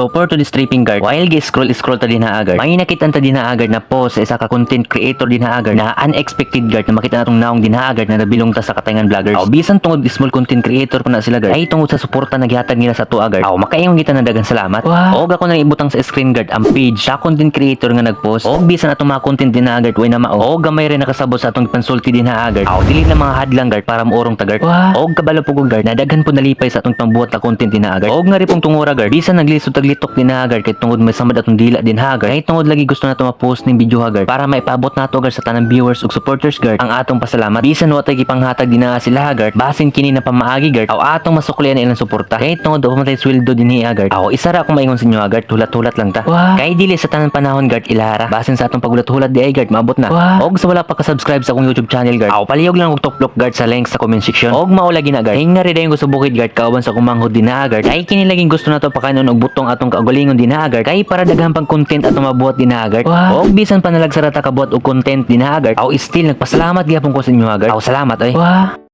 So for to the stripping guard, while gi scroll scroll ta din ha agad, may nakita ta din ha agad na post sa isa ka content creator din ha agad na unexpected guard na makita natong naong din ha agad na nabilong ta sa katangan vloggers. Aw bisan tungod small content creator pa na sila guard. Ay tungod sa suporta naghatag nila sa to agad. Aw makaingon kita na dagang salamat. Wow. Og ako nang ibutang sa screen guard ang page sa content creator nga nagpost. Og bisan atong mga content din ha agad way na mao. Og gamay rin nakasabot sa atong pansulti din ha agad. Aw dili na mga hadlang guard para maurong ta guard. Wow. Og kabalo po guard na daghan po nalipay sa atong pambuhat na content din agad. Og nga ri pong tungura guard. Bisan naglisod taglitok din agad kay tungod may samad atong dila din agad. Kay tungod lagi gusto nato ma-post ning video agad para maipabot nato agad sa tanang viewers ug supporters guard ang atong pasalamat. Bisan wa tay gipanghatag din na sila agad. Basin kini na pamaagi guard aw atong masuklian ilang suporta. Kay tungod wa matay sweldo din agad. Aw isa ra akong maingon sa inyo agad hulat-hulat lang ta. Wow. Kay dili sa tanang panahon guard ilara. Basin sa atong pagulat-hulat di ay guard maabot na. Wow. Og sa wala pa ka-subscribe sa akong YouTube channel guard. Aw palihog lang og top guard sa link sa comment section. Og maula gina guard. Hinga rin gusto bukid guard kauban sa kumanghod din na guard. Ay kini laging gusto nato pakanon og butong atong kaugalingon din na guard. Kay para daghan pang content atong mabuhat din na guard. Wow. Og bisan pa nalagsarata kabuhat og content din na guard. Aw still nagpasalamat gyapon ko sa inyo guard. Aw salamat oy. Wow.